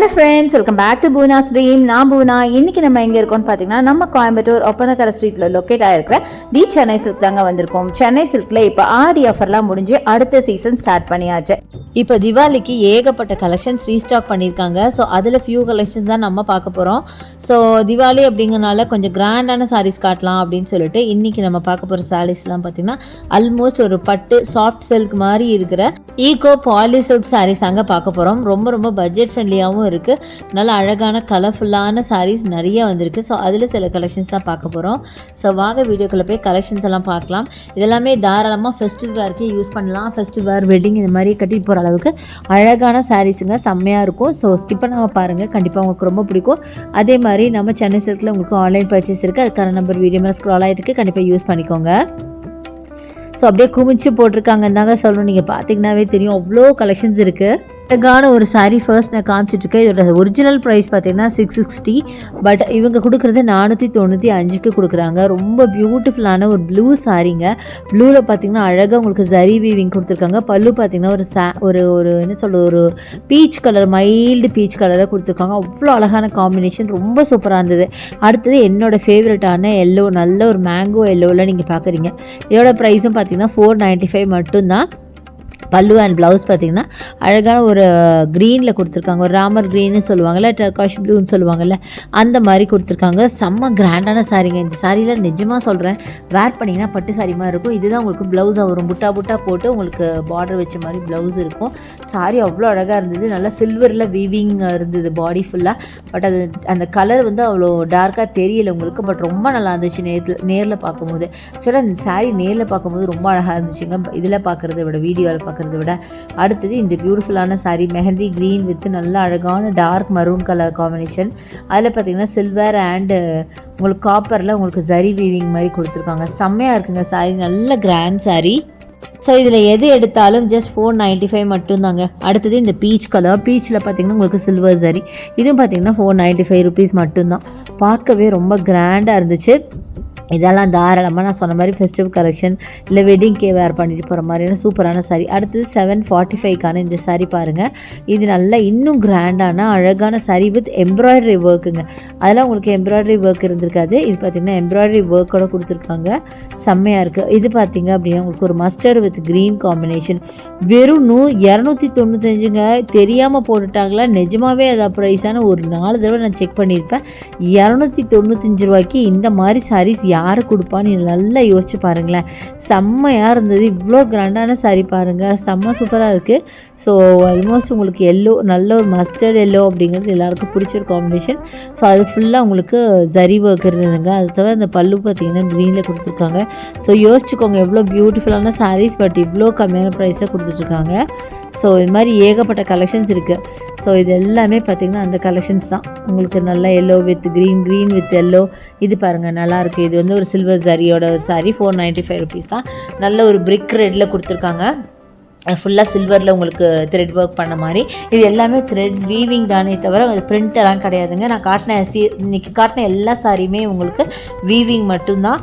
Hello friends welcome back to Poona stream நான் பூனா. இன்னைக்கு நம்ம எங்கே இருக்கோம்னு பார்த்தீங்கன்னா நம்ம கோயம்புத்தூர் ஒப்பனக்கரை ஸ்ட்ரீட்டில் லொக்கேட் ஆகிருக்கிற தி சென்னை சில்க் தாங்க வந்திருக்கோம். சென்னை சில்கில் இப்போ ஆடி ஆஃபர்லாம் முடிஞ்சு அடுத்த சீசன் ஸ்டார்ட் பண்ணியாச்சு. இப்போ திவாலிக்கு ஏகப்பட்ட கலெக்ஷன்ஸ் ரீஸ்டாக் பண்ணியிருக்காங்க. ஸோ அதில் ஃபியூ கலெக்ஷன்ஸ் தான் நம்ம பார்க்க போகிறோம் ஸோ திவாலி அப்படிங்கறனால கொஞ்சம் கிராண்டான சாரீஸ் காட்டலாம் அப்படின்னு சொல்லிட்டு இன்றைக்கி நம்ம பார்க்க போகிற சாரீஸ்லாம் பார்த்தீங்கன்னா ஆல்மோஸ்ட் ஒரு பட்டு சாஃப்ட் சில்க் மாதிரி இருக்கிற ஈகோ பாலி சில்க் சாரீஸ் தாங்க பார்க்க போகிறோம் ரொம்ப ரொம்ப பட்ஜெட் ஃப்ரெண்ட்லியாகவும் இருக்குது நல்ல அழகான கலர்ஃபுல்லான சாரீஸ் நிறைய வந்திருக்கு. ஸோ அதில் சில கலெக்ஷன்ஸ் தான் பார்க்க போகிறோம் ஸோ வாங்க வீடியோக்குள்ளே போய் கலெக்ஷன்ஸ் எல்லாம் பார்க்கலாம். இதெல்லாமே தாராளமாக ஃபெஸ்டிவ் வேர்க்கே யூஸ் பண்ணலாம். ஃபெஸ்டிவ் வேர் வெட்டிங் இந்த மாதிரி கட்டிட்டு போகிற அளவுக்கு அழகான சாரீஸுங்க செம்மையாக இருக்கும். ஸோ ஸ்கிப் பண்ணாமல் பாருங்கள் கண்டிப்பாக உங்களுக்கு ரொம்ப பிடிக்கும். அதே மாதிரி நம்ம சென்னை சில்கில் உங்களுக்கு ஆன்லைன் பர்ச்சேஸ் இருக்குது அதுக்கான நம்பர் வீடியோ மேலே ஸ்க்ரால் ஆகிருக்கு கண்டிப்பாக யூஸ் பண்ணிக்கோங்க. ஸோ அப்படியே குமிச்சு போட்டிருக்காங்கன்னு தாங்க சொல்லணும். நீங்கள் பார்த்தீங்கன்னாவே தெரியும். அவ்வளோ கலெக்ஷன்ஸ் இருக்குது அழகான ஒரு சாரீ ஃபர்ஸ்ட் நான் காமிச்சிட்ருக்கேன் இதோட ஒரிஜினல் ப்ரைஸ் பார்த்தீங்கன்னா சிக்ஸ் சிக்ஸ்டி பட் இவங்க கொடுக்குறது நானூற்றி தொண்ணூற்றி அஞ்சுக்கு கொடுக்குறாங்க. ரொம்ப பியூட்டிஃபுல்லான ஒரு ப்ளூ சாரீங்க ப்ளூவில் பார்த்தீங்கன்னா அழகாக உங்களுக்கு ஜரி வீவிங் கொடுத்துருக்காங்க. பல்லு பார்த்தீங்கன்னா ஒரு சா ஒரு ஒரு என்ன சொல்கிறது ஒரு பீச் கலர் மைல்டு பீச் கலராக கொடுத்துருக்காங்க. அவ்வளோ அழகான காம்பினேஷன் ரொம்ப சூப்பராக இருந்தது. அடுத்தது என்னோடய ஃபேவரட்டான எல்லோ நல்ல ஒரு மேங்கோ எல்லோவில் நீங்கள் பார்க்குறீங்க. இதோட ப்ரைஸும் பார்த்தீங்கன்னா ஃபோர் நைன்ட்டி ஃபைவ் மட்டும்தான். பல்லு அண்ட் ப்ளவுஸ் பார்த்தீங்கன்னா அழகான ஒரு க்ரீனில் கொடுத்துருக்காங்க. ஒரு ராமர் க்ரீன்னு சொல்லுவாங்கல்ல டர்காஷ் ப்ளூன்னு சொல்லுவாங்கல்ல அந்த மாதிரி கொடுத்துருக்காங்க. செம்ம கிராண்டான சாரீங்க இந்த சாரியில் நிஜமாக சொல்கிறேன் வேர் பண்ணிங்கன்னா பட்டு சாரி மாதிரி இருக்கும். இதுதான் உங்களுக்கு ப்ளவுஸாக வரும். புட்டா புட்டா போட்டு உங்களுக்கு பார்டர் வச்ச மாதிரி ப்ளவுஸ் இருக்கும். சாரி அவ்வளோ அழகாக இருந்தது. நல்லா சில்வரில் வீவிங் இருந்தது பாடி ஃபுல்லாக பட் அது அந்த கலர் வந்து அவ்வளோ டார்க்காக தெரியல உங்களுக்கு. பட் ரொம்ப நல்லா இருந்துச்சு நேரத்தில் நேரில் பார்க்கும்போது. ஆக்சுவலாக இந்த சாரி நேரில் பார்க்கும்போது ரொம்ப அழகாக இருந்துச்சுங்க. இதில் பார்க்குறத விட வீடியோவில் பார்க்குறத விட அடுத்தது இந்த பியூட்டிஃபுல்லான சாரி மெஹந்தி க்ரீன் வித் நல்ல அழகான டார்க் மரூன் கலர் காம்பினேஷன் அதில் பார்த்தீங்கன்னா சில்வர் அண்டு உங்களுக்கு காப்பரில் உங்களுக்கு ஜரி வீவிங் மாதிரி கொடுத்துருக்காங்க. செம்மையாக இருக்குங்க சாரி நல்ல கிராண்ட் சாரி ஸோ இதில் எது எடுத்தாலும் ஜஸ்ட் ஃபோர் நைன்ட்டி ஃபைவ் மட்டும்தாங்க. அடுத்தது இந்த பீச் கலர் பீச்சில் பார்த்தீங்கன்னா உங்களுக்கு சில்வர் சரி இதுவும் பார்த்தீங்கன்னா ஃபோர் நைன்ட்டி ஃபைவ் ருபீஸ் மட்டும்தான். பார்க்கவே ரொம்ப கிராண்டாக இருந்துச்சு. இதெல்லாம் தாராளமாக நான் சொன்ன மாதிரி ஃபெஸ்டிவ் கலெக்ஷன் இல்லை வெட்டிங்க்கே வேர் பண்ணிட்டு போகிற மாதிரியான சூப்பரான சாரி அடுத்தது செவன் ஃபார்ட்டி ஃபைவ்க்கான இந்த சாரி பாருங்கள் இது நல்லா இன்னும் கிராண்டான அழகான சாரி வித் எம்ப்ராய்டரி ஒர்க்குங்க அதெல்லாம் உங்களுக்கு எம்ப்ராய்டரி ஒர்க் இருந்திருக்காது. இது பார்த்திங்கன்னா எம்ப்ராய்டரி ஒர்க்கோட கொடுத்துருக்காங்க செம்மையாக இருக்குது இது பார்த்தீங்க அப்படின்னா உங்களுக்கு ஒரு மஸ்டர்ட் வித் க்ரீன் காம்பினேஷன் வெறும் நூ இரநூத்தி தொண்ணூத்தஞ்சுங்க தெரியாமல் போட்டுட்டாங்களா? நிஜமாவே அது ப்ரைஸான ஒரு நாலு தடவை நான் செக் பண்ணியிருப்பேன். இரநூத்தி தொண்ணூத்தஞ்சு ரூபாய்க்கு இந்த மாதிரி சாரீஸ் யார் கொடுப்பான்னு நல்லா யோசிச்சு பாருங்களேன். செம்மையாக இருந்தது. இவ்வளோ கிராண்டான சாரீ பாருங்கள் செம்ம சூப்பராக இருக்குது ஸோ ஆல்மோஸ்ட் உங்களுக்கு எல்லோ நல்ல ஒரு மஸ்டர்ட் எல்லோ அப்படிங்கிறது எல்லாருக்கும் பிடிச்ச ஒரு காம்பினேஷன் ஸோ அது ஃபுல்லாக உங்களுக்கு ஜரி ஒர்க் இருந்ததுங்க. அது தவிர அந்த பல்லு பார்த்தீங்கன்னா க்ரீனில் கொடுத்துருக்காங்க. ஸோ யோசிச்சுக்கோங்க எவ்வளோ பியூட்டிஃபுல்லான சாரீஸ் பட் இவ்வளோ கம்மியான ப்ரைஸில் கொடுத்துட்ருக்காங்க. ஸோ இது மாதிரி ஏகப்பட்ட கலெக்ஷன்ஸ் இருக்குது ஸோ இது எல்லாமே பார்த்திங்கன்னா அந்த கலெக்ஷன்ஸ் தான். உங்களுக்கு நல்லா yellow with green green with yellow இது பாருங்கள் நல்லாயிருக்கு இது வந்து ஒரு சில்வர் சாரியோட ஒரு sari four ninety five rupees தான். நல்ல ஒரு பிரிக் ரெட்டில் கொடுத்துருக்காங்க. ஃபுல்லாக சில்வரில் உங்களுக்கு த்ரெட் ஒர்க் பண்ண மாதிரி. இது எல்லாமே த்ரெட் வீவிங் தானே தவிர அது print எல்லாம் கிடையாதுங்க. நான் காட்டின சி இன்றைக்கி காட்டின எல்லா சாரியுமே உங்களுக்கு வீவிங் மட்டும்தான்.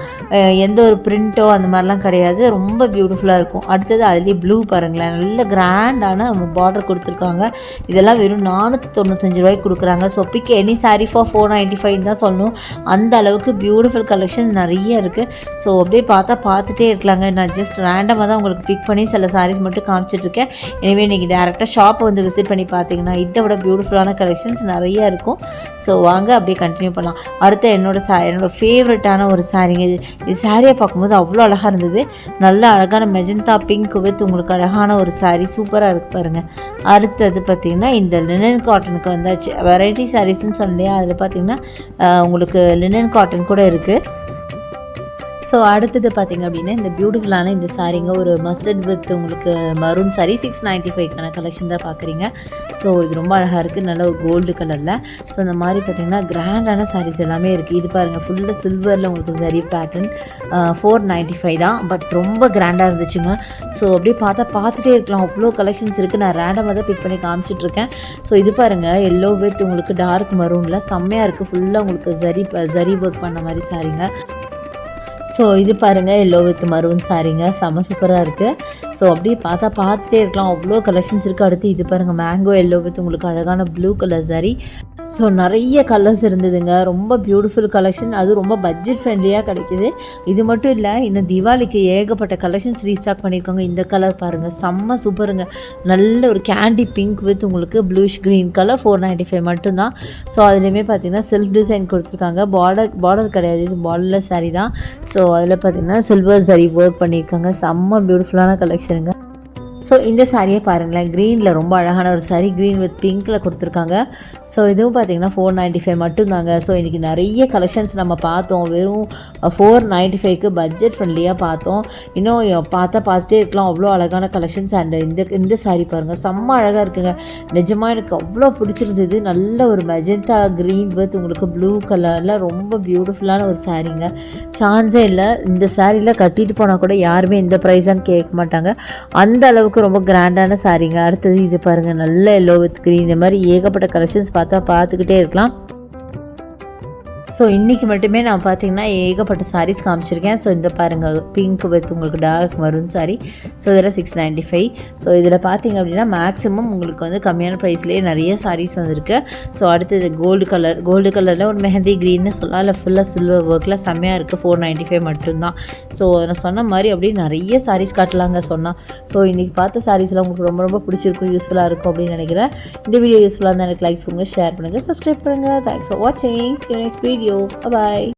எந்த ஒரு பிரிண்ட்டோ அந்த மாதிரிலாம் கிடையாது. ரொம்ப பியூட்டிஃபுல்லாக இருக்கும். அடுத்தது அதுலேயே ப்ளூ பாருங்களேன். நல்ல கிராண்டான பார்டர் கொடுத்துருக்காங்க. இதெல்லாம் வெறும் நானூற்றி தொண்ணூத்தஞ்சு ரூபாய்க்கு கொடுக்குறாங்க. So pick any sari for four ninety five தான் சொல்லணும். அந்த அளவுக்கு பியூட்டிஃபுல் கலெக்ஷன் நிறைய இருக்குது ஸோ அப்படியே பார்த்தா பார்த்துட்டே இருக்கலாங்க. நான் ஜஸ்ட் ரேண்டமாக தான் உங்களுக்கு பிக் பண்ணி சில சாரீஸ் மட்டும் காமிச்சிட்ருக்கேன். எனவே நீங்கள் டேரெக்டாக ஷாப்பை வந்து விசிட் பண்ணி பார்த்தீங்கன்னா இதை விட பியூட்டிஃபுல்லான கலெக்ஷன்ஸ் நிறைய இருக்கும். ஸோ வாங்க அப்படியே கண்டினியூ பண்ணலாம். அடுத்த என்னோட சா என்னோட ஃபேவரட்டான ஒரு சாரீங்க இது இது சாரியை பார்க்கும்போது அவ்வளோ அழகாக இருந்தது. நல்ல அழகான மெஜந்தா பிங்க் வித் உங்களுக்கு அழகான ஒரு சாரீ சூப்பராக இருக்கு பாருங்கள் அடுத்தது பார்த்திங்கன்னா இந்த லினன் காட்டனுக்கு வந்தாச்சு. வெரைட்டி சாரீஸ்ன்னு சொன்னேன். அதில் பார்த்திங்கன்னா உங்களுக்கு லினன் காட்டன் கூட இருக்குது ஸோ அடுத்தது பார்த்தீங்க அப்படின்னா இந்த பியூட்டிஃபுல்லான இந்த சாரீங்க ஒரு மஸ்டர்ட் வித் உங்களுக்கு மரூன் சாரி சிக்ஸ் நைன்ட்டி ஃபைவ்க்கான கலெக்ஷன் தான் பார்க்குறீங்க ஸோ இது ரொம்ப அழகாக இருக்குது நல்ல ஒரு கோல்டு கலரில் ஸோ இந்த மாதிரி பார்த்தீங்கன்னா கிராண்டான சாரீஸ் எல்லாமே இருக்குது இது பாருங்கள் ஃபுல்லாக சில்வரில் உங்களுக்கு சரி பேட்டர்ன் ஃபோர் நைன்ட்டி ஃபைவ் தான். பட் ரொம்ப கிராண்டாக இருந்துச்சுங்க. ஸோ அப்படியே பார்த்தா பார்த்துட்டே இருக்கலாம். அவ்வளோ கலெக்ஷன்ஸ் இருக்குது நான் ரேண்டமாக தான் பிக் பண்ணி காமிச்சிட்ருக்கேன் ஸோ இது பாருங்கள் எல்லோ வித் உங்களுக்கு டார்க் மரூனில் செம்மையாக இருக்குது ஃபுல்லாக உங்களுக்கு ஜரி ஜரி ஒர்க் பண்ண மாதிரி சாரீங்க ஸோ இது பாருங்கள் எல்லோ வித் மருவன் சாரீங்க செம்ம சூப்பராக இருக்குது ஸோ அப்படியே பார்த்தா பார்த்துட்டே இருக்கலாம். அவ்வளோ கலெக்ஷன்ஸ் இருக்குது அடுத்து இது பாருங்கள் மேங்கோ எல்லோ வித் உங்களுக்கு அழகான ப்ளூ கலர் சாரி ஸோ நிறைய கலர்ஸ் இருந்ததுங்க. ரொம்ப பியூட்டிஃபுல் கலெக்ஷன் அது ரொம்ப பட்ஜெட் ஃப்ரெண்ட்லியாக கிடைக்குது. இது மட்டும் இல்லை இன்னும் தீபாவளிக்கு ஏகப்பட்ட கலெக்ஷன்ஸ் ரீஸ்டாக் பண்ணியிருக்காங்க. இந்த கலர் பாருங்கள் செம்ம சூப்பருங்க நல்ல ஒரு கேண்டி பிங்க் வித் உங்களுக்கு blush green colour four ninety five மட்டும்தான். ஸோ அதுலேயுமே பார்த்தீங்கன்னா செல்ஃப் டிசைன் கொடுத்துருக்காங்க. பார்டர் பார்டர் கிடையாது. இது பார்டர்லெஸ் saree தான். ஸோ அதில் பார்த்தீங்கன்னா சில்வர் saree ஒர்க் பண்ணியிருக்காங்க. செம்ம பியூட்டிஃபுல்லான கலெக்ஷனுங்க ஸோ இந்த சாரியை பாருங்களேன். க்ரீனில் ரொம்ப அழகான ஒரு சாரீ க்ரீன் வித் பிங்க்கில் கொடுத்துருக்காங்க. ஸோ இதுவும் பார்த்தீங்கன்னா ஃபோர் நைன்ட்டி ஃபைவ் மட்டும்தாங்க. ஸோ இன்றைக்கி நிறைய கலெக்ஷன்ஸ் நம்ம பார்த்தோம். வெறும் ஃபோர் நைன்ட்டி ஃபைவ்க்கு பட்ஜெட் ஃப்ரெண்ட்லியாக பார்த்தோம். இன்னும் பார்த்தா பார்த்துட்டே இருக்கலாம். அவ்வளோ அழகான கலெக்ஷன்ஸ் அண்ட் இந்த இந்த saree பாருங்கள் செம்ம அழகாக இருக்குங்க. நிஜமாக எனக்கு அவ்வளோ பிடிச்சிருந்தது. நல்ல ஒரு மெஜந்தா க்ரீன் வித் உங்களுக்கு ப்ளூ கலரில் ரொம்ப பியூட்டிஃபுல்லான ஒரு சாரீங்க சான்ஸே இல்லை. இந்த சாரியில் கட்டிட்டு போனால் கூட யாருமே இந்த ப்ரைஸான்னு கேட்க மாட்டாங்க. அந்த அளவுக்கு ரொம்ப கிராண்டான சாரீங்க அடுத்தது இது பாருங்கள் நல்ல எல்லோ வித் க்ரீன் இந்த மாதிரி ஏகப்பட்ட கலெக்ஷன்ஸ் பார்த்தா பார்த்துக்கிட்டே இருக்கலாம். ஸோ இன்றைக்கி மட்டுமே நான் பார்த்தீங்கன்னா ஏகப்பட்ட சாரீஸ் காமிச்சிருக்கேன். ஸோ இந்த பாருங்கள் பிங்க் வித் உங்களுக்கு டார்க் வரும் சாரி ஸோ இதில் சிக்ஸ் நைன்ட்டி ஃபைவ் ஸோ இதில் பார்த்தீங்க அப்படின்னா மேக்ஸிமம் உங்களுக்கு வந்து கம்மியான ப்ரைஸ்லேயே நிறைய சாரீஸ் வந்திருக்கு. ஸோ அடுத்தது கோல்டு கலர் கோல்டு கலரில் ஒரு மெஹந்தி க்ரீன்னு சொல்லலாம். இல்லை ஃபுல்லாக சில்வர் ஒர்க்கில் செம்மையாக இருக்குது ஃபோர் நைன்ட்டி ஃபைவ் மட்டும்தான். ஸோ நான் சொன்ன மாதிரி அப்படியே நிறைய சாரீஸ் காட்டலாங்க சொன்னால் ஸோ இன்றைக்கி பார்த்த சாரீஸ்லாம் உங்களுக்கு ரொம்ப ரொம்ப பிடிச்சிருக்கும் யூஸ்ஃபுல்லாக இருக்கும் அப்படின்னு நினைக்கிறேன். இந்த வீடியோ யூஸ்ஃபுல்லாக இருந்தால் எனக்கு லைக்ஸ் கொடுங்க ஷேர் பண்ணுங்கள் சப்ஸ்கிரைப் பண்ணுங்கள் தேங்க்ஸ் ஃபார் வாட்சிங் நெக்ஸ்ட் வீடியோ பாய்